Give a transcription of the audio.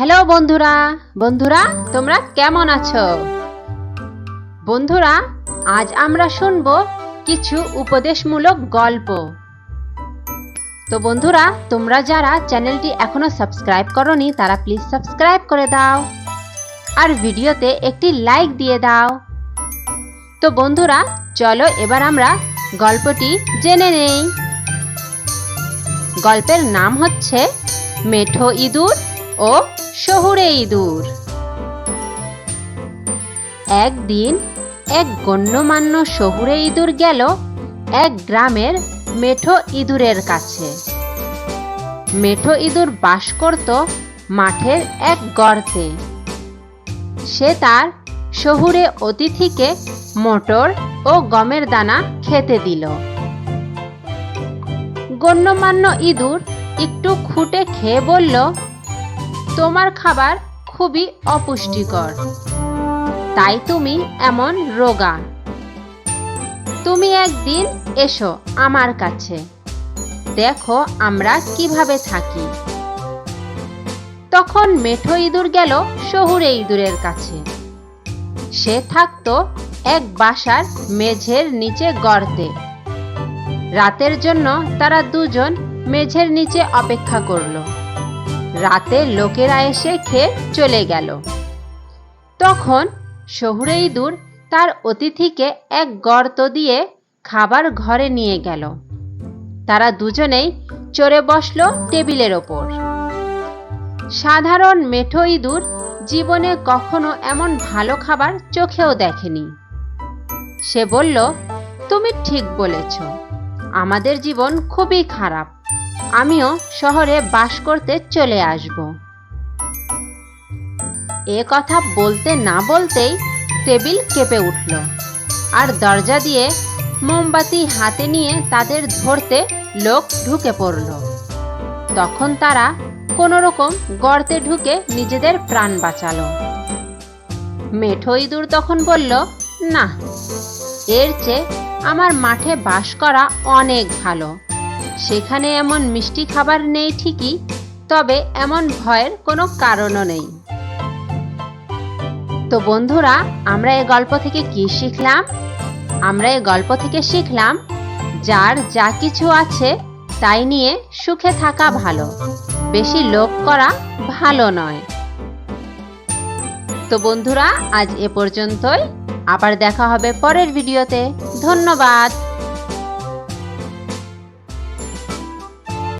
Hello বন্ধুরা বন্ধুরা, তোমরা কেমন আছো? বন্ধুরা, আজ আমরা শুনব কিছু উপদেশমূলক গল্প। তো বন্ধুরা, তোমরা যারা চ্যানেলটি এখনও সাবস্ক্রাইব করনি, তারা প্লিজ সাবস্ক্রাইব করে দাও। আর ভিডিওতে একটি লাইক দিয়ে দাও। তো বন্ধুরা, চলো এবার আমরা গল্পটি জেনে নেই। গল্পের নাম হচ্ছে মেঠো ইঁদুর ও শহুরে ইঁদুর একদিন এক গণ্যমান্য শহুরে ইঁদুর গেল এক গ্রামের মেঠো ইঁদুরের কাছে। মেঠো ইঁদুর বাস করত মাঠের এক গর্তে। সে তার শহুরে অতিথিকে মটর ও গমের দানা খেতে দিল। গণ্যমান্য ইঁদুর একটু খুঁটে খেয়ে বলল তোমার খাবার খুবই অপুষ্টিকর। তাই তুমি এমন রোগা। তুমি একদিন এসো আমার কাছে। দেখো আমরা কীভাবে থাকি। তখন মেঠো ইঁদুর গেল শহুরে ইঁদুরের কাছে। সে থাকতো এক বাসার মেঝের নিচে গর্তে। রাতের জন্য তারা দুজন মেঝের নিচে অপেক্ষা করল। রাতে লোকেরা এসে খেয়ে চলে গেল। তখন শহুরে ইঁদুর তার অতিথিকে এক গর্ত দিয়ে খাবার ঘরে নিয়ে গেল। তারা দুজনেই চড়ে বসল টেবিলের ওপর। সাধারণ মেঠো ইঁদুর জীবনে কখনো এমন ভালো খাবার চোখেও দেখেনি। সে বলল, তুমি ঠিক বলেছ। আমাদের জীবন খুবই খারাপ। আমিও শহরে বাস করতে চলে আসব। এ কথা বলতে না বলতেই টেবিল কেঁপে উঠল আর দরজা দিয়ে মোমবাতি হাতে নিয়ে তাদের ধরতে লোক ঢুকে পড়ল। তখন তারা কোনো রকম গর্তে ঢুকে নিজেদের প্রাণ বাঁচালো। মেঠো ইঁদুর তখন বলল, না, এর চেয়ে আমার মাঠে বাস করা অনেক ভালো। সেখানে এমন মিষ্টি খাবার নেই ঠিকই, তবে এমন ভয়ের কোনো কারণও নেই। তো বন্ধুরা, আমরা এই গল্প থেকে কি শিখলাম? আমরা এই গল্প থেকে শিখলাম, যার যা কিছু আছে তাই নিয়ে সুখে থাকা ভালো, বেশি লোভ করা ভালো নয়। তো বন্ধুরা, আজ এ পর্যন্তই। আবার দেখা হবে পরের ভিডিওতে। ধন্যবাদ।